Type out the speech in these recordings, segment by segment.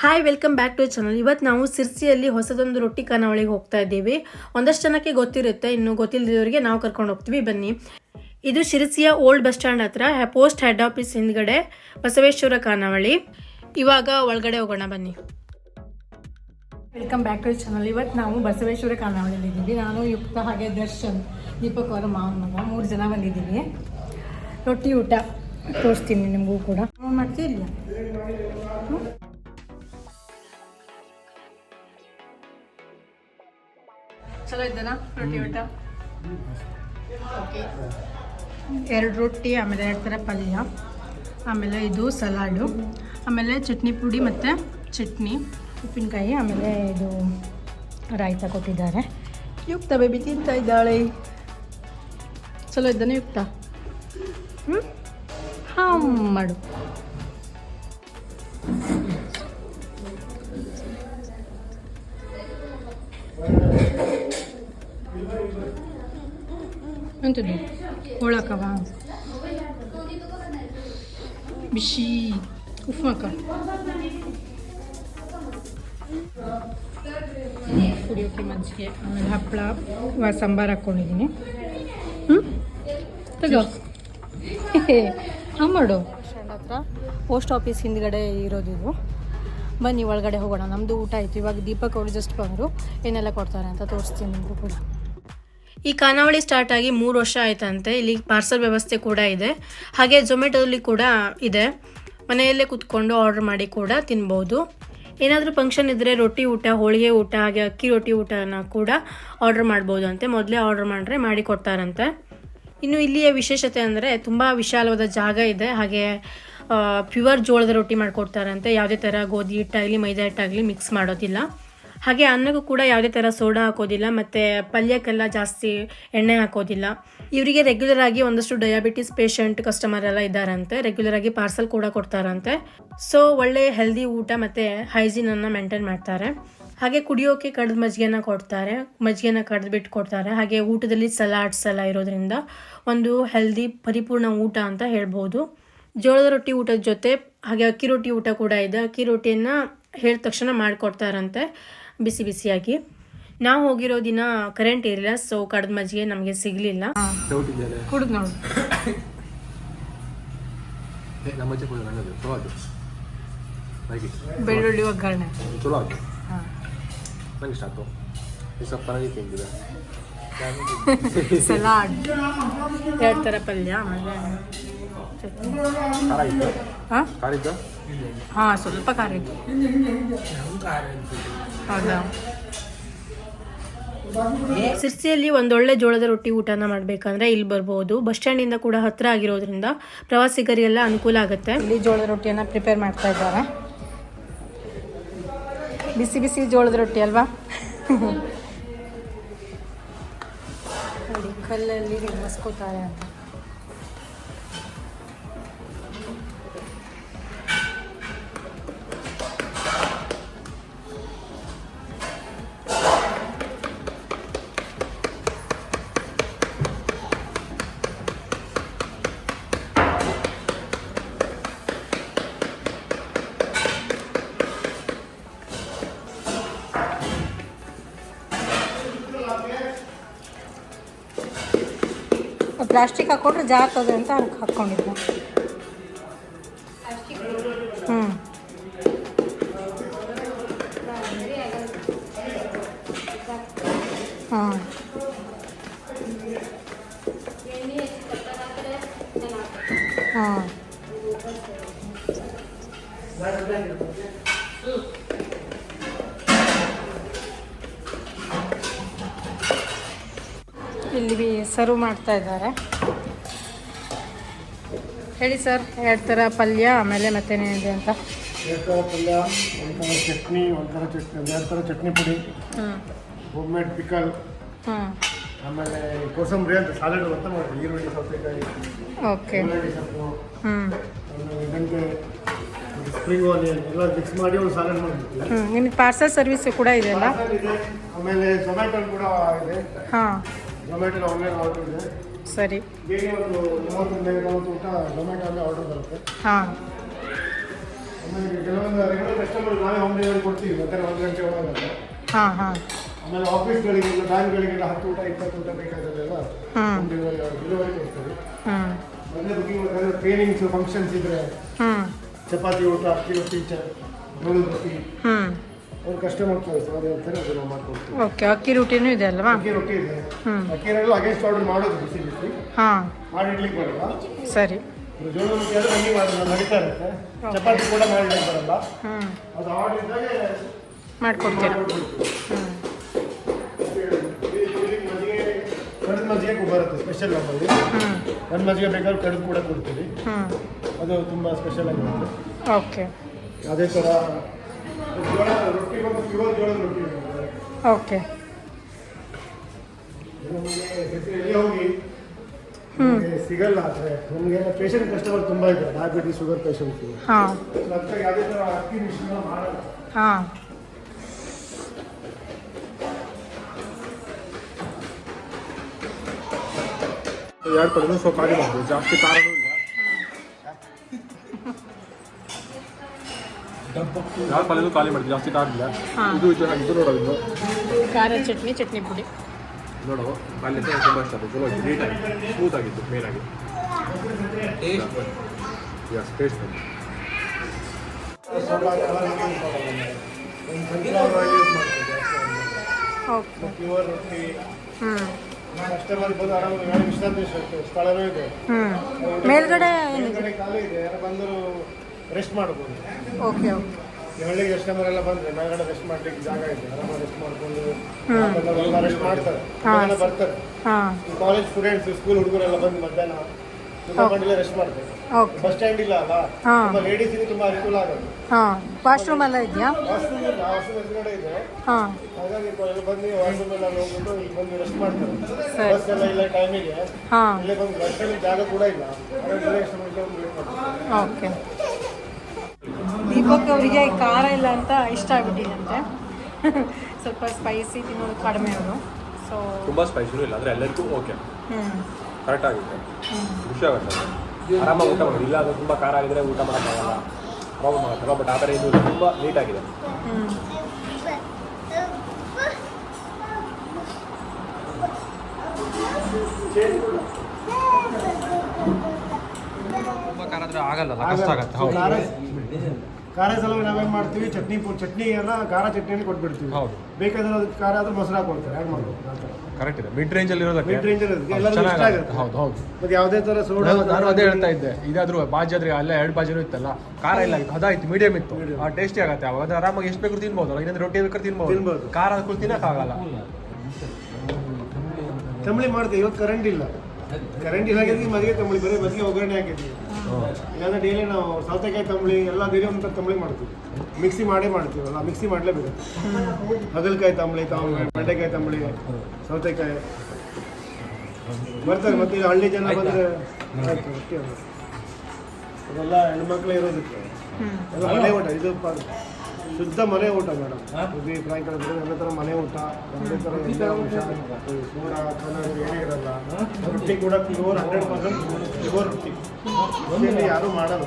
Hi welcome back to channel ಇವತ್ತು ನಾವು ಸಿರ್ಸಿಯಲ್ಲಿ ಹೊಸದೊಂದು ರೊಟ್ಟಿ ಖಾನಾವಳಿಗೆ ಹೋಗ್ತಾ ಇದ್ದೀವಿ. ಒಂದಷ್ಟು ಜನಕ್ಕೆ ಗೊತ್ತಿರುತ್ತೆ, ಇನ್ನು ಗೊತ್ತಿಲ್ಲದವರಿಗೆ ನಾವು ಕರ್ಕೊಂಡು ಹೋಗ್ತೀವಿ. ಬನ್ನಿ. ಇದು ಶಿರಸಿಯ ಓಲ್ಡ್ ಬಸ್ ಸ್ಟ್ಯಾಂಡ್ ಹತ್ರ ಪೋಸ್ಟ್ ಹೆಡ್ ಆಫೀಸ್ ಹಿಂದ್ಗಡೆ ಬಸವೇಶ್ವರ ಖಾನಾವಳಿ. ಇವಾಗ ಒಳಗಡೆ ಹೋಗೋಣ, ಬನ್ನಿ. ವೆಲ್ಕಮ್ ಬ್ಯಾಕ್ ಟು ಚಾನಲ್ ಇವತ್ತು ನಾವು ಬಸವೇಶ್ವರ ಖಾನಾವಳಿಯಲ್ಲಿ ಇದ್ದೀವಿ. ನಾನು ಯುಕ್ತ ಹಾಗೆ ದರ್ಶನ್, ದೀಪಕ್ ಅವರ ಮಾವನ ಮೂರು ಜನ ಬಂದಿದ್ದೀವಿ. ರೊಟ್ಟಿ ಊಟ ತೋರಿಸ್ತೀನಿ ನಿಮಗೂ ಕೂಡ. ಮಾಡ್ತೀವಿ ಇಲ್ಲ ಚಲೋ ಇದ್ದಾನ ರೊಟ್ಟಿ ಊಟ? ಓಕೆ. ಎರಡು ರೊಟ್ಟಿ ಆಮೇಲೆ ಎರಡು ಥರ ಪಲ್ಯ. ಆಮೇಲೆ ಇದು ಸಲಾಡು. ಆಮೇಲೆ ಚಟ್ನಿ ಪುಡಿ ಮತ್ತು ಚಟ್ನಿ ಉಪ್ಪಿನಕಾಯಿ ಆಮೇಲೆ ಇದು ರಾಯ್ತ ಕೊಟ್ಟಿದ್ದಾರೆ. ಯುಕ್ತ ಬೇಬಿ ತಿಂತಾ ಇದ್ದಾಳೆ. ಚಲೋ ಇದ್ದಾನೆ ಯುಕ್ತ? ಹ್ಞೂ ಹಾಂ ಮಾಡು. ಎಂಥದ್ದು ಹೋಳಕ್ಕವ ಬಿಸಿ ಉಪ್ಪು ಹಾಕ ಕುಡಿಯೋಕೆ ಮಜ್ಜಿಗೆ, ಆಮೇಲೆ ಹಪ್ಪಳ ಸಾಂಬಾರು ಹಾಕ್ಕೊಂಡಿದ್ದೀನಿ. ಹ್ಞೂ ತಗೋ. ಹಾಂ, ಮಾಡು. ಹತ್ರ ಪೋಸ್ಟ್ ಆಫೀಸ್ ಹಿಂದ್ಗಡೆ ಇರೋದಿದು ಬನ್ನಿ, ಒಳಗಡೆ ಹೋಗೋಣ. ನಮ್ಮದು ಊಟ ಆಯಿತು. ಇವಾಗ ದೀಪಕ್ ಅವರು ಜಸ್ಟ್ ಬಂದರು. ಏನೆಲ್ಲ ಕೊಡ್ತಾರೆ ಅಂತ ತೋರಿಸ್ತೀನಿ ನಿಮಗೂ ಕೂಡ. ಈ ಖಾನಾವಳಿ ಸ್ಟಾರ್ಟ್ ಆಗಿ ಮೂರು ವರ್ಷ ಆಯ್ತಂತೆ. ಇಲ್ಲಿ ಪಾರ್ಸಲ್ ವ್ಯವಸ್ಥೆ ಕೂಡ ಇದೆ. ಹಾಗೆ ಝೊಮ್ಯಾಟೋದಲ್ಲಿ ಕೂಡ ಇದೆ. ಮನೆಯಲ್ಲೇ ಕೂತ್ಕೊಂಡು ಆರ್ಡರ್ ಮಾಡಿ ಕೂಡ ತಿನ್ಬೋದು. ಏನಾದರೂ ಫಂಕ್ಷನ್ ಇದ್ದರೆ ರೊಟ್ಟಿ ಊಟ, ಹೋಳಿಗೆ ಊಟ, ಹಾಗೆ ಅಕ್ಕಿ ರೊಟ್ಟಿ ಊಟನ ಕೂಡ ಆರ್ಡರ್ ಮಾಡ್ಬೋದು ಅಂತೆ ಮೊದಲೇ ಆರ್ಡರ್ ಮಾಡಿದ್ರೆ ಮಾಡಿ ಕೊಡ್ತಾರಂತೆ. ಇನ್ನು ಇಲ್ಲಿಯ ವಿಶೇಷತೆ ಅಂದರೆ ತುಂಬ ವಿಶಾಲವಾದ ಜಾಗ ಇದೆ. ಹಾಗೆ ಪ್ಯೂರ್ ಜೋಳದ ರೊಟ್ಟಿ ಮಾಡಿಕೊಡ್ತಾರಂತೆ. ಯಾವುದೇ ಥರ ಗೋಧಿ ಹಿಟ್ಟಾಗಲಿ, ಮೈದಾ ಹಿಟ್ಟಾಗಲಿ ಮಿಕ್ಸ್ ಮಾಡೋದಿಲ್ಲ. ಹಾಗೆ ಅನ್ನಕ್ಕೂ ಕೂಡ ಯಾವುದೇ ಥರ ಸೋಡಾ ಹಾಕೋದಿಲ್ಲ, ಮತ್ತು ಪಲ್ಯಕ್ಕೆಲ್ಲ ಜಾಸ್ತಿ ಎಣ್ಣೆ ಹಾಕೋದಿಲ್ಲ. ಇವರಿಗೆ ರೆಗ್ಯುಲರ್ ಆಗಿ ಒಂದಷ್ಟು ಡಯಾಬಿಟಿಸ್ ಪೇಷಂಟ್ ಕಸ್ಟಮರ್ ಎಲ್ಲ ಇದ್ದಾರಂತೆ ರೆಗ್ಯುಲರ್ ಆಗಿ ಪಾರ್ಸಲ್ ಕೂಡ ಕೊಡ್ತಾರಂತೆ. ಸೊ ಒಳ್ಳೆ ಹೆಲ್ದಿ ಊಟ ಮತ್ತು ಹೈಜೀನನ್ನು ಮೇಂಟೈನ್ ಮಾಡ್ತಾರೆ. ಹಾಗೆ ಕುಡಿಯೋಕೆ ಕಡ್ದು ಮಜ್ಜಿಗೆನ ಕೊಡ್ತಾರೆ, ಮಜ್ಜಿಗೆನ ಕಡ್ದು ಬಿಟ್ಟು ಕೊಡ್ತಾರೆ. ಹಾಗೆ ಊಟದಲ್ಲಿ ಸಲಾಡ್ಸ್ ಎಲ್ಲ ಇರೋದ್ರಿಂದ ಒಂದು ಹೆಲ್ದಿ ಪರಿಪೂರ್ಣ ಊಟ ಅಂತ ಹೇಳ್ಬೋದು. ಜೋಳದ ರೊಟ್ಟಿ ಊಟದ ಜೊತೆ ಹಾಗೆ ಅಕ್ಕಿ ರೊಟ್ಟಿ ಊಟ ಕೂಡ ಇದೆ. ಅಕ್ಕಿ ರೊಟ್ಟಿಯನ್ನು ಹೇಳಿದ ತಕ್ಷಣ ಮಾಡಿಕೊಡ್ತಾರಂತೆ. ಬಿಸಿ ಬಿಸಿಯಾಗಿ. ನಾವು ಹೋಗಿರೋ ದಿನ ಕರೆಂಟ್ ಇರಲಿಲ್ಲ ಸೊ ಕಡದ ಮಜ್ಜಿಗೆ ನಮಗೆ ಸಿಗಲಿಲ್ಲ. ಕುಡಿದು ನೋಡು. ಬೆಳ್ಳುಳ್ಳಿ ಒಗ್ಗರಣೆ. ಚಲೋ ಆಯ್ತು. ಹಾಂ. ನಂಗೆ ಇಷ್ಟ ಆಯ್ತು. ಈ ಸ್ವಲ್ಪ ನನಗೆ ತಿಂದಿದೆ. ಸಲಾಡ್. ಎರಡು ಥರ ಪಲ್ಯ ಆಮೇಲೆ ಹಾಂ? ಹಾಂ ಸ್ವಲ್ಪ ಖಾರ ಇತ್ತು. ಹೌದಾ? ಸಿರ್ಸಿಯಲ್ಲಿ ಒಂದೊಳ್ಳೆ ಜೋಳದ ರೊಟ್ಟಿ ಊಟನ ಮಾಡಬೇಕಂದ್ರೆ ಇಲ್ಲಿ ಬರ್ಬೋದು. ಬಸ್ ಸ್ಟ್ಯಾಂಡಿಂದ ಕೂಡ ಹತ್ತಿರ ಆಗಿರೋದ್ರಿಂದ ಪ್ರವಾಸಿಗರಿಗೆಲ್ಲ ಅನುಕೂಲ ಆಗುತ್ತೆ. ಇಲ್ಲಿ ಜೋಳದ ರೊಟ್ಟಿಯನ್ನು ಪ್ರಿಪೇರ್ ಮಾಡ್ತಾ ಇದ್ದಾರೆ. ಬಿಸಿ ಬಿಸಿ ಜೋಳದ ರೊಟ್ಟಿ ಅಲ್ವಾ? ಕಲ್ಲಲ್ಲಿ ಮಸ್ಕೋತಾರೆ ಅಂತ. ಪ್ಲಾಸ್ಟಿಕ್ ಹಾಕೊಂಡ್ರೆ ಜಾರ್ತದೆ ಅಂತ ಅದಕ್ಕೆ ಹಾಕ್ಕೊಂಡಿದ್ದೆ ಹ್ಞೂ ಹಾಂ. ಹಾಂ. ಇಲ್ಲಿ ಸರ್ವ್ ಮಾಡ್ತಾ ಇದ್ದಾರೆ. ಹೇಳಿ ಸರ್ ಎರಡು ಥರ ಪಲ್ಯ ಆಮೇಲೆ ಮತ್ತೇನೇನಿದೆ ಅಂತ. ಎರಡು ಥರ ಪಲ್ಯ ಒಂದು ಥರ ಚಟ್ನಿ ಒಂದು ಥರ ಚಟ್ನಿ ಎರಡು ಥರ ಚಟ್ನಿ ಪುಡಿ ಹ್ಞೂ ಹೋಮ್. ಮೇಡ್ ಪಿಕಲ್ ಹ್ಞೂ ಆಮೇಲೆ ಕೋಸಂಬರಿ ಅಂತ ಸಾಲಡ್ ಅಂತ ಮಾಡಿ ಈರುಳ್ಳಿ ಸೌತೆಕಾಯಿ ಓಕೆ. ಸೊಪ್ಪು ಹ್ಞೂ ಆಮೇಲೆ ಮೆಂತೆ ಸ್ಪ್ರಿಂಗ್ ಆನಿಯನ್ ಎಲ್ಲ ಮಿಕ್ಸ್ ಮಾಡಿ ಒಂದು ಸಾಲಡ್ ಮಾಡ್ತೀವಿ ನಿಮಗೆ ಪಾರ್ಸಲ್ ಸರ್ವಿಸ್ ಕೂಡ ಇದೆಯಲ್ಲ ಇದೆ ಆಮೇಲೆ ಟೊಮ್ಯಾಟೊ ಕೂಡ ಇದೆ. ಹಾಂ. ಝೊಮ್ಯಾಟೊ ಆನ್ಲೈನ್ ಆರ್ಡರ್ ಇದೆ. ಸರಿ. ಡೈಲಿ ಒಂದು ಮೂವತ್ತೊಂದು ನಲವತ್ತು ಊಟ ಝೊಮ್ಯಾಟೊ ಆರ್ಡರ್ ಬರುತ್ತೆ. ಹಾಂ. ಆಮೇಲೆ ಕೆಲವೊಂದು ರೆಗ್ಯುಲರ್ ಕಸ್ಟಮರ್ ನಾವೇ ಹೋಮ್ ಡೆಲಿವರಿ ಕೊಡ್ತೀವಿ ಮಧ್ಯಾಹ್ನ ಒಂದು ಗಂಟೆ ಒಳಗೆ ಹಾಂ ಹಾಂ. ಆಮೇಲೆ ಆಫೀಸ್ಗಳಿಗೆಲ್ಲ ಬ್ಯಾಂಕ್ಗಳಿಗೆಲ್ಲ ಹತ್ತು ಊಟ ಇಪ್ಪತ್ತು ಊಟ ಬೇಕಾದಲ್ಲೆಲ್ಲ ಹ್ಮ್. ಡೆಲಿವರಿ ಡೆಲಿವರಿ ಕೊಡ್ತೀವಿ ಮೊದಲೇ ಬುಕಿಂಗ್ ಮಾಡಿದ್ರೆ ಟ್ರೈನಿಂಗ್ಸ್ ಫಂಕ್ಷನ್ಸ್ ಇದ್ರೆ ಚಪಾತಿ ಊಟ ಅಕ್ಕಿ ರೊಟ್ಟಿ ಜೋಳದ ರೊಟ್ಟಿ. ಹ್ಞೂ ಅವ್ರು ಕಸ್ಟಮರ್ ಚಾಯ್ಸ್ ಅದು ಹೇಳ್ತಾರೆ ಅದು ನಾವು ಮಾಡ್ಕೊಡ್ತೀವಿ. ಓಕೆ ಅಕ್ಕಿ ರೊಟ್ಟಿನೂ ಇದೆ ಅಲ್ವಾ? ಅಕ್ಕಿ ರೊಟ್ಟಿ ಇದೆ. ಹ್ಮ್. ಅಕ್ಕಿನೆಲ್ಲ ಅಗೇನ್ಸ್ಟ್ ಆರ್ಡರ್ ಮಾಡೋದು ಬಿಸಿ ಬಿಸಿ. ಹಾಂ. ಮಾಡಿ ಇಡ್ಲಿಕ್ಕೆ ಬರಲ್ಲ. ಸರಿ. ಜೋಳ ರೊಟ್ಟಿ ಆದರೆ ಹಂಗೆ ಮಾಡೋದು ನಡೀತಾ ಇರುತ್ತೆ. ಚಪಾತಿ ಕೂಡ ಮಾಡ್ಲಿಕ್ಕೆ ಬರಲ್ಲ. ಹ್ಞೂ ಅದು ಆರ್ಡರ್ ಇದ್ದಾಗೆ ಮಾಡಿಕೊಡ್ತೀರಾ. ಹ್ಞೂ ಮಜ್ಜಿಗೆ ಕಡಿದ ಮಜ್ಜಿಗೆ ಕೂಡ ಬರುತ್ತೆ ಸ್ಪೆಷಲ್ ನಮ್ಮಲ್ಲಿ. ಹ್ಞೂ ಒಂದು ಮಜ್ಜಿಗೆ ಬೇಕಾದ್ರೆ ಕಡಿದು ಕೂಡ ಕೊಡ್ತೀವಿ. ಹ್ಞೂ ಅದು ತುಂಬ ಸ್ಪೆಷಲ್ ಆಗಿರುತ್ತೆ ಓಕೆ ಅದೇ ಥರ ಜೋಳ ಓಕೆ ನಮಗೆ ಎಲ್ಲಿ ಹೋಗಿ ಹ್ಞೂ ನಮಗೆ ಸಿಗಲ್ಲ ಆದರೆ ನಮಗೆ ಪೇಷಂಟ್ ಕಸ್ಟಮರ್ ತುಂಬ ಇದ್ದಾರೆ ಡಯಾಬಿಟಿಸ್ ಶುಗರ್ ಪೇಷಂಟ್ಸ್ ಹಾಂ ಅದಕ್ಕೆ ಯಾವುದೇ ಥರ ಅಕ್ಕಿ ಮಿಶ್ರಣ ಮಾಡಲ್ಲ ಹಾಂ ಎರಡು ಕಡೆನೂ ಸೊ ಖಾಲಿ ಮಾಡ್ತೀವಿ ಜಾಸ್ತಿ ಖಾರನೂ ಇಲ್ಲ ಯಾವ ಪಲ್ಯದು ಖಾಲಿ ಮಾಡಿದ್ವಿ ಜಾಸ್ತಿ ಖಾರ ಇಲ್ಲ. ಇದು ಇದು ಇದು ನೋಡೋ ಇದು ಖಾರ ಚಟ್ನಿ ಚಟ್ನಿ ಪುಡಿ. ನೋಡೋ ಪಲ್ಯ ತುಂಬ ಇಷ್ಟ ಆಯಿತು. ಚಲೋ ಆಯಿತು. ನೀಟಾಗಿ ಸ್ಮೂತ್ ಆಗಿತ್ತು ಮೇನ್ ಆಗಿ. ಯಸ್ ಟೇಸ್ಟ್ ಪ್ಯೂರ್ ರೊಟ್ಟಿ ಕಸ್ಟಮರ್ ಬಂದು ಆರಾಮಾಗಿ ನಾಳೆ ವಿಶ್ರಾಂತಿ ಸ್ಥಳವೇ ಇದೆ ಮೇಲ್ಗಡೆ ಖಾಲಿ ಇದೆ ಯಾರು ಬಂದರೂ ರೆಸ್ಟ್ ಮಾಡ್ಬೋದು. ಓಕೆ ಓಕೆ ಈ ಹಳ್ಳಿಗೆ ಕಸ್ಟಮರ್ ಎಲ್ಲ ಬಂದ್ರೆ ಮೇಲ್ಗಡೆ ರೆಸ್ಟ್ ಮಾಡ್ಲಿಕ್ಕೆ ಜಾಗ ಇದೆ. ಆರಾಮಾಗಿ ರೆಸ್ಟ್ ಮಾಡ್ಕೊಂಡು. ಎಲ್ಲ ರೆಸ್ಟ್ ಮಾಡ್ತಾರೆ. ಎಲ್ಲ ಬರ್ತಾರೆ. ಈ ಕಾಲೇಜ್ ಸ್ಟೂಡೆಂಟ್ಸ್ ಸ್ಕೂಲ್ ಹುಡುಗರೆಲ್ಲ ಬಂದು ಮಧ್ಯಾಹ್ನ ಊಟ ಮಾಡಿಲ್ಲ ರೆಸ್ಟ್ ಮಾಡ್ತಾರೆ. ಬಸ್ ಸ್ಟ್ಯಾಂಡ್ ಇಲ್ಲ ಅಲ್ಲ? ನಮ್ಮ ತುಂಬ ತುಂಬಾ ಅನುಕೂಲ ಆಗುತ್ತೆ. ವಾಶ್ರೂಮ್ ಎಲ್ಲ ಇದೆಯಾ? ವಾಶ್ರೂಮ್ ಇಲ್ಲ. ವಾಶ್ರೂಮ್ ಎದುರುಗಡೆ ಇದೆ. ಹಾಗಾಗಿ ಎಲ್ಲ ಬಂದು ವಾಶ್ರೂಮ್ ಎಲ್ಲ ಹೋಗ್ಬಿಟ್ಟು ಇಲ್ಲಿ ಬಂದು ರೆಸ್ಟ್ ಮಾಡ್ತಾರೆ. ಬಸ್ ಎಲ್ಲ ಇಲ್ಲ ಟೈಮಿಗೆ ಇಲ್ಲೇ ಬಂದು ಬಸ್ ಸ್ಟ್ಯಾಂಡ್ ಜಾಗ ಕೂಡ ಇಲ್ಲ. ಓಕೆ ದೀಪಕ್ ಅವರಿಗೆ ಖಾರ ಇಲ್ಲ ಅಂತ ಇಷ್ಟ ಆಗ್ಬಿಟ್ಟಿದಂತೆ ಸ್ವಲ್ಪ ಸ್ಪೈಸಿ ತಿನ್ನೋದು ಕಡಿಮೆ ಅವರು ಸೊ ತುಂಬ ಸ್ಪೈಸಿ ಇಲ್ಲ ಅಂದ್ರೆ ಎಲ್ಲರಿಗೂ ಓಕೆ ಕರೆಕ್ಟ್ ಆಗುತ್ತೆ ಖುಷಿ ಆಗುತ್ತೆ ಆರಾಮಾಗಿ ಊಟ ಮಾಡಿ ಇಲ್ಲ ಅದು ತುಂಬ ಖಾರ ಆಗಿದ್ರೆ ಊಟ ಮಾಡೋಕ್ಕಾಗಲ್ಲ. ಪ್ರಾಬ್ಲಮ್ ಆಗುತ್ತಲ್ಲ ಬಟ್ ಆ ಥರ ಇದು ತುಂಬಾ ನೀಟಾಗಿದೆ ತುಂಬ ಖಾರ ಆದರೆ ಆಗಲ್ಲ ಕಷ್ಟ ಆಗುತ್ತೆ. ಖಾರ ಖಾರ ಸಲುವಾಗಿ ನಾವೇನು ಮಾಡ್ತೀವಿ? ಚಟ್ನಿ ಪು- ಚಟ್ನಿ ಅನ್ನ ಖಾರ ಚಟ್ನಿಯನ್ನು ಕೊಟ್ಬಿಡ್ತೀವಿ. ಹೌದು. ಬೇಕಾದ್ರೆ ಅದಕ್ಕೆ ಖಾರ ಆದ್ರೆ ಮೊಸರು ಹಾಕೊಳ್ತಾರೆ. ಹ್ಯಾಂಗ್ ಮಾಡ್ಬೋದು? ಆ ಥರ. ಕರೆಕ್ಟ್ ಇದೆ. ಮಿಡ್ ರೇಂಜಲ್ಲಿ ಇರೋದಕ್ಕೆ ಮಿಡ್ ರೇಂಜಲ್ಲಿ ಇರೋದಕ್ಕೆ ಹೌದು, ಎಲ್ಲರಿಗೂ ಇಷ್ಟ ಚೆನ್ನಾಗಿ ಆಗುತ್ತೆ. ಹೌದು ಹೌದು. ಮತ್ತೆ ಯಾವುದೇ ತರ ಸೋಡಾ ನಾನು ನಾನು ಅದೇ ಹೇಳ್ತಾ ಇದ್ದೆ. ಇದಾದ್ರೂ ಬಾಜಿ ಆದ್ರೆ ಅಲ್ಲೇ ಎರಡು ಬಾಜಿನೂ ಇತ್ತಲ್ಲ? ಖಾರ ಇಲ್ಲ ಇತ್ತು ಅದಾಯ್ತು ಮೀಡಿಯಂ ಇತ್ತು. ಆ ಟೇಸ್ಟಿ ಆಗುತ್ತೆ. ಅವಾಗ ಅದು ಆರಾಮಾಗಿ ಎಷ್ಟು ಬೇಕಾದ್ರೂ ತಿನ್ಬೋದು. ಇನ್ನೊಂದು ರೊಟ್ಟಿ ಬೇಕಾದ್ರೆ ತಿನ್ಬೋದು. ತಿನ್ಬೋದು. ಖಾರ ಹಾಕೊಂಡು ತಿನ್ನಕ್ಕಾಗಲ್ಲ ತಂಬಳಿ ಮಾಡ್ತೀವಿ. ಇವತ್ತು ಕರೆಂಟ್ ಇಲ್ಲ. ಕರೆಂಟ್ ಇಲ್ಲ ಆಗಿದ್ರೆ ಮದುವೆ ತಂಬಳಿ ಬರೀ ಮದುವೆ ಒಗ್ಗರಣೆ ಹಾಕಿದ್ವಿ ಇಲ್ಲಾಂದ್ರೆ ಡೈಲಿ ನಾವು ಸೌತೆಕಾಯಿ ತಂಬಳಿ ಎಲ್ಲ ಬೇರೆ ಒಂದು ತಂಬಳಿ ಮಾಡ್ತೀವಿ. ಮಿಕ್ಸಿ ಮಾಡೇ ಮಾಡ್ತೀವಲ್ಲ ಮಿಕ್ಸಿ ಮಾಡಲೇಬೇಕು ಹಾಗಲಕಾಯಿ ತಂಬಳಿ ತಾವು ಬೆಂಡೆಕಾಯಿ ತಂಬಳಿ ಸೌತೆಕಾಯಿ. ಬರ್ತಾರೆ ಮತ್ತೆ ಈಗ ಹಳ್ಳಿ ಜನ ಬಂದರೆ. ಅದೆಲ್ಲ ಹೆಣ್ಮಕ್ಳೇ ಇರೋದಕ್ಕೆ. ಎಲ್ಲ ಊಟ ಇದು ಶುದ್ಧ ಮನೆ ಊಟ ಮೇಡಮ್. ಬಿ ಫ್ರಾಂಕ್ ಹೇಳಿದ್ರೆ ಎಲ್ಲ ಥರ ಮನೆ ಊಟ. ಯಾವುದೇ ಥರ ಊಟ. ಸೋಡಾ ಕಲರ್ ಏನೇ ಇರಲ್ಲ. ರೊಟ್ಟಿ ಕೂಡ ಪ್ಯೂರ್ ಹಂಡ್ರೆಡ್ ಪರ್ಸೆಂಟ್ ಪ್ಯೂರ್ ರೊಟ್ಟಿ. ರೊಟ್ಟಿಯಲ್ಲಿ ಯಾರೂ ಮಾಡಲ್ಲ.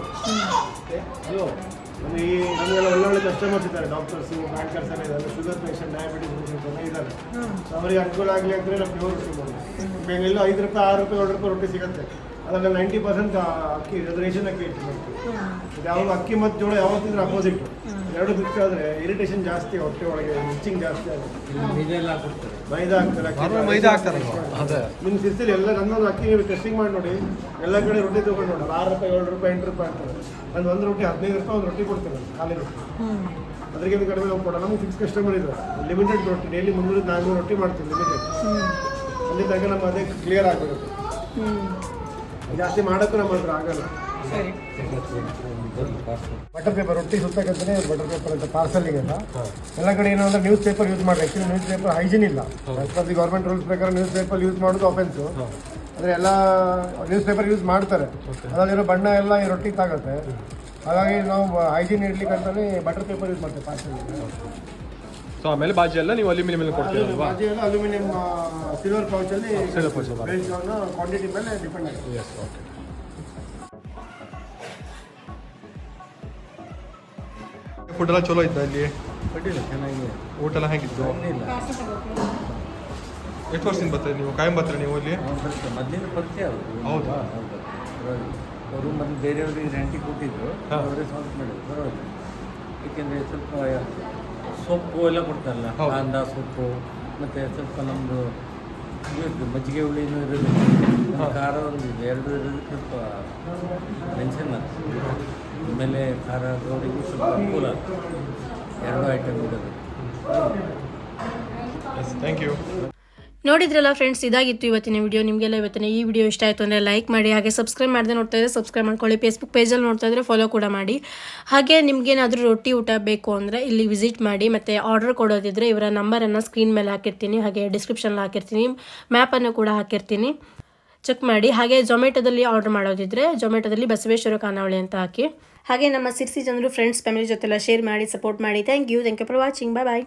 ನಮ್ಮ ಈ ನಮಗೆಲ್ಲ ಒಳ್ಳೊಳ್ಳೆ ಕಸ್ಟಮರ್ಸ್ ಇದ್ದಾರೆ. ಡಾಕ್ಟರ್ಸು ಬ್ಯಾಂಕರ್ಸ್ ಎಲ್ಲ ಇದ್ದಾರೆ. ಶುಗರ್ ಪೇಷಂಟ್ ಡಯಾಬಿಟಿಸ್ ಪೇಷಂಟ್ ಎಲ್ಲ ಇದ್ದಾರೆ. ಸೊ ಅವರಿಗೆ ಅನುಕೂಲ ಆಗಲಿ ಅಂದರೆ ನಾವು ಪ್ಯೂರ್ ರೊಟ್ಟಿ ಮಾಡೋದು. ಬೆಂಗಳೂರು ಐದು ರೂಪಾಯಿ ಆರು ರೂಪಾಯಿ ಏಳು ರೂಪಾಯಿ ರೊಟ್ಟಿ ಸಿಗುತ್ತೆ. ಅದರಲ್ಲಿ ನೈಂಟಿ ಪರ್ಸೆಂಟ್ ಅಕ್ಕಿ ರಿಸರ್ವೇಷನ್ ರೇಷನ್ ಅಕ್ಕಿ ಇಟ್ಟು ಯಾವಾಗ ಅಕ್ಕಿ ಮತ್ತು ಜೋಳ ಯಾವತ್ತಿದ್ರೆ ಅಪೋಸಿಟ್ ಎರಡು ಆದರೆ ಇರಿಟೇಷನ್ ಜಾಸ್ತಿ ಹೊಟ್ಟೆ ಒಳಗೆ ಇಚ್ಚಿಂಗ್ ಜಾಸ್ತಿ ಆಗುತ್ತೆ. ಮೈದಾ ಹಾಕ್ತಾರೆ ಮೈದಾ ಹಾಕ್ತಾರೆ. ನಿಮ್ಮ ಸಿಸ್ತಿಲಿ ಎಲ್ಲ ನನ್ನೊಂದು ಅಕ್ಕಿ ನೀವು ಟೆಸ್ಟಿಂಗ್ ಮಾಡಿ ನೋಡಿ. ಎಲ್ಲ ಕಡೆ ರೊಟ್ಟಿ ತೊಗೊಂಡು ನೋಡಿ. ಆರು ರೂಪಾಯಿ ಏಳು ರೂಪಾಯಿ ಎಂಟು ರೂಪಾಯಿ ಅಂತಾರೆ. ಅಲ್ಲಿ ಒಂದು ರೊಟ್ಟಿ ಹದಿನೈದು ರೂಪಾಯಿ ಒಂದು ರೊಟ್ಟಿ ಕೊಡ್ತೇವೆ ಖಾಲಿ ರೊಟ್ಟಿ. ಅದಕ್ಕಿಂತ ಕಡಿಮೆ ನಾವು ಕೊಡೋಣ ನಮ್ಗೆ ಫಿಕ್ಸ್ ಕಸ್ಟಮರ್ ಇದ್ದಾರೆ. ಲಿಮಿಟೆಡ್ ರೊಟ್ಟಿ. ಡೈಲಿ ಮುನ್ನೂರು ನಾಲ್ಕು ರೊಟ್ಟಿ ಮಾಡ್ತೀವಿ ಲಿಮಿಟೆಡ್ ಅಲ್ಲಿ ತನಕ ನಮ್ಮ ಅದೇ ಕ್ಲಿಯರ್ ಆಗಿರುತ್ತೆ ಜಾಸ್ತಿ ಮಾಡೋಕ್ಕೂ ನಮ್ಮ ಹತ್ರ ಆಗಲ್ಲ. ಸರಿ. ಬಟರ್ ಪೇಪರ್ ರೊಟ್ಟಿ ಸುತ್ತಕ್ಕಂತಾನೆ ಬಟರ್ ಪೇಪರ್ ಅಂತ ಪಾರ್ಸಲಿಗೆಲ್ಲ ಎಲ್ಲ ಕಡೆ ಏನೋ ಅಂದ್ರೆ ನ್ಯೂಸ್ ಪೇಪರ್ ಯೂಸ್ ಮಾಡಿ ಆ್ಯಕ್ಚುಲಿ ನ್ಯೂಸ್ ಪೇಪರ್ ಹೈಜಿನ್ ಇಲ್ಲ. ಆಸ್ ದಿ ಗೌರ್ಮೆಂಟ್ ರೂಲ್ಸ್ ಪ್ರಕಾರ ನ್ಯೂಸ್ ಪೇಪರ್ ಯೂಸ್ ಮಾಡೋದು ಅಫೆನ್ಸು ಅಂದ್ರೆ ಎಲ್ಲ ನ್ಯೂಸ್ ಪೇಪರ್ ಯೂಸ್ ಮಾಡ್ತಾರೆ ಅದರಲ್ಲಿರೋ ಬಣ್ಣ ಎಲ್ಲ ಈ ರೊಟ್ಟಿ ತಾಗುತ್ತೆ ಹಾಗಾಗಿ ನಾವು ಹೈಜಿನ್ ಇಡ್ಲಿಕ್ಕೆ ಅಂತಾನೆ ಬಟರ್ ಪೇಪರ್ ಯೂಸ್ ಮಾಡ್ತೇವೆ ಪಾರ್ಸಲ್ ಸೊ ಆಮೇಲೆ ಬಾಜಿ ಎಲ್ಲ ನೀವು ಅಲ್ಯೂಮಿನಿಯಂ ಕೊಡ್ತೀರಲ್ವಾ ಬಾಜಿ ಎಲ್ಲ ಅಲ್ಯೂಮಿನಿಯಂ ಸಿಲ್ವರ್ ಪೌಚಲ್ಲಿ ಅಲ್ಲಿ. ಕ್ವಾಂಟಿಟಿ ಮೇಲೆ ಡಿಪೆಂಡ್ ಆಗುತ್ತೆ. ಎಸ್ ಓಕೆ ಫುಡ್ ಎಲ್ಲ ಚಲೋ ಇತ್ತು ಅಲ್ಲಿ ಅಡ್ಡಿಲ್ಲ ಚೆನ್ನಾಗಿದೆ ಊಟ ಎಲ್ಲ ಹೆಂಗಿತ್ತು? ಏನಿಲ್ಲ ಎಷ್ಟು ವರ್ಷದಿಂದ ಬರ್ತೀರಿ ನೀವು? ಕಾಯಂ ಬರ್ತೀರಿ ನೀವು ಇಲ್ಲಿ? ಮೊದಲಿನ ಪರಿಚಯ ಅವರು? ಹೌದಾ? ಹೌದು ಅವರು ಮೊದಲು ಬೇರೆಯವರಿಗೆ ರೆಂಟಿಗೆ ಕೊಟ್ಟಿದ್ರು. ಹಾ. ಅವರೇ ಸ್ವಂತ ಮಾಡಿದ್ರು. ಪರವಾಗಿಲ್ಲ. ಏಕೆಂದರೆ ಸ್ವಲ್ಪ ಸೊಪ್ಪು ಎಲ್ಲ ಕೊಡ್ತಾರಲ್ಲ ಹೌದು. ಕಾಂದ ಸೊಪ್ಪು ಮತ್ತು ಸ್ವಲ್ಪ ನಮ್ಮದು ಇದು ಮಜ್ಜಿಗೆ ಹುಳಿನೂ ಇರೋದು. ಖಾರ ಒಂದು ಇದೆ ಎರಡು ಇರೋದಕ್ಕೆ ಸ್ವಲ್ಪ ಮೆನ್ಷನ್ ಆಮೇಲೆ ಖಾರ ಅವರಿಗೂ ಸ್ವಲ್ಪ ಅನುಕೂಲ. ಎರಡು ಐಟಮ್ ಇರೋದು. ಥ್ಯಾಂಕ್ ಯು ನೋಡಿದ್ರಲ್ಲ ಫ್ರೆಂಡ್ಸ್ ಇದಾಗಿತ್ತು ಇವತ್ತಿನ ವಿಡಿಯೋ ನಿಮಗೆಲ್ಲ ಇವತ್ತಿನ ಈ ವಿಡಿಯೋ ಇಷ್ಟ ಆಯಿತು ಅಂದರೆ ಲೈಕ್ ಮಾಡಿ, ಹಾಗೆ ಸಬ್ಸ್ಕ್ರೈಬ್ ಮಾಡದೆ ನೋಡ್ತಾ ಇದ್ದರೆ ಸಬ್ಸ್ಕ್ರೈಬ್ ಮಾಡ್ಕೊಳ್ಳಿ. ಫೇಸ್ಬುಕ್ ಪೇಜಲ್ಲಿ ನೋಡ್ತಾ ಇದ್ದರೆ ಫಾಲೋ ಕೂಡ ಮಾಡಿ. ಹಾಗೆ ನಿಮಗೇನಾದರೂ ರೊಟ್ಟಿ ಊಟ ಬೇಕು ಅಂದರೆ ಇಲ್ಲಿ ವಿಸಿಟ್ ಮಾಡಿ, ಮತ್ತು ಆರ್ಡರ್ ಕೊಡೋದಿದ್ರೆ ಇವರ ನಂಬರನ್ನು ಸ್ಕ್ರೀನ್ ಮೇಲೆ ಹಾಕಿರ್ತೀನಿ, ಹಾಗೆ ಡಿಸ್ಕ್ರಿಪ್ಷನಲ್ಲಿ ಹಾಕಿರ್ತೀನಿ ಮ್ಯಾಪನ್ನು ಕೂಡ ಹಾಕಿರ್ತೀನಿ. ಚೆಕ್ ಮಾಡಿ. ಹಾಗೆ ಜೊಮೆಟೊದಲ್ಲಿ ಆರ್ಡರ್ ಮಾಡೋದಿದ್ರೆ ಜೊಮೆಟೊದಲ್ಲಿ ಬಸವೇಶ್ವರ ಖಾನಾವಳಿ ಅಂತ ಹಾಕಿ. ಹಾಗೆ ನಮ್ಮ ಸಿರ್ಸಿ ಜನರು ಫ್ರೆಂಡ್ಸ್ ಫ್ಯಾಮಿಲಿ ಜೊತೆಲ್ಲ ಶೇರ್ ಮಾಡಿ ಸಪೋರ್ಟ್ ಮಾಡಿ. Thank you thank you for watching bye bye